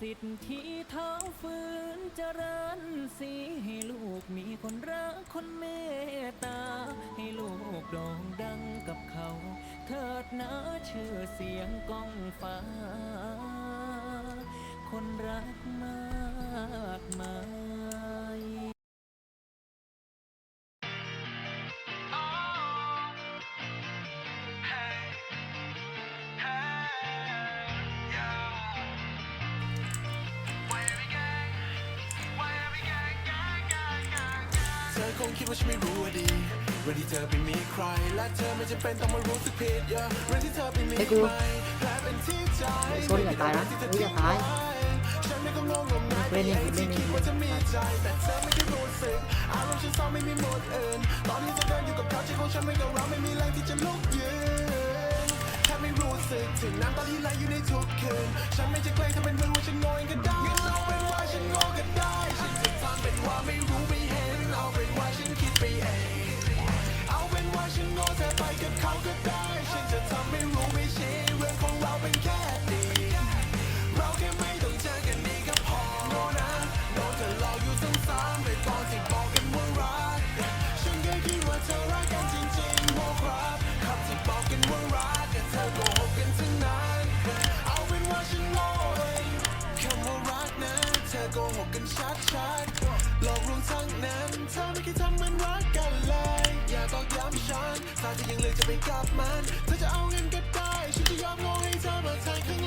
สิทธิเท้าฟื้นเจริญสีให้ลูกมีคนรักคนเมตตา ให้ลูกโด่งดังกับเขา เถิดนะชื่อเสียงก้องฟ้า คนรักมากมาย ธอคงคิดว่าฉันไม่รู้ว่าดีเรื่องที่เธอไปมีใคร และเธอไม่จำเป็นต้องมารู้สึกผิดเยอะเรื่องที่เธอไปมีไอ้กูใครแผลเป็นที่ใจโซนอย่าตายนะเฮ้ยอย่าตายฉันไม่ก็งงงมงายไปเล่นเอเองงเล่ที่นเองคิดว่าจะมีใจแต่เธอไม่ได้รู้สึกอารมณ์ฉันซ้อมไม่มีหมดอื่นตอนนี้เธอเดินอยู่กับเขาใจของฉันไม่กับเราไม่มีแรงที่จะลุกยืนแค่ไม่รู้สึกถึงน้ำตาที่ไหลอยู่ในทุกคืนฉันไม่จะแกล้งทำเป็น ธอโกหกกันชัดๆหลอกลวงทั้งนั้น เธอไม่เคยทำเหมันรักกันเลย อย่าตอกย้ำฉัน ถ้าเธอยังเลือกจะไปกับมัน เธอจะเอาเงินก็ได้ ฉันจะยอมโง่ให้เธอมาแทนข้าง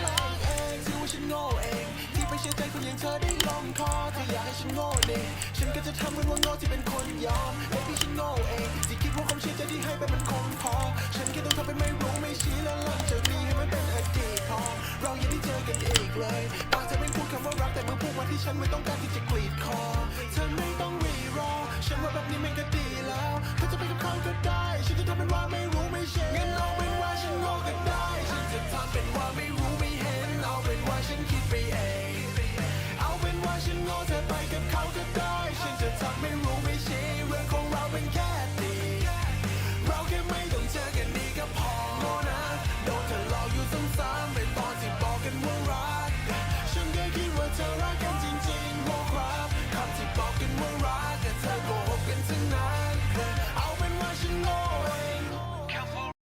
เชื่อใจคนอย่างเธอได้ลงคอเธออยากให้ฉันโง่เองฉันก็จะทำเป็นว่าโง่ที่เป็นคนยอมแต่พี่ฉันโง่เองที่คิดว่าความเชื่อใจที่ให้ไปมันคงพอ ฉันแค่ต้องทำเป็นไม่รู้ไม่ชี้แล้วหลังจากนี้ให้มันเป็นอดีตพอเราอย่าได้เจอกันอีกเลยปากเธอไม่พูดคำว่ารักแต่เมื่อพูดมาที่ฉันไม่ต้องการที่จะกรีดคอเธอไม่ต้องันโง่เธอไปกับเขาก็ได้ ฉันจะทำไม่รู้ไม่ชี้เรื่องของเราเป็นแค่ดีเราแค่ไม่ต้องเจอกันดีก็พอโง่นะโดนเธอหลอกอยู่ซ้ำๆในตอนที่บอกกันว่ารัก ฉันเคยคิดว่าเธอรักกันจริงๆโง่ครับคำที่บอกกันว่ารักแต่เธอ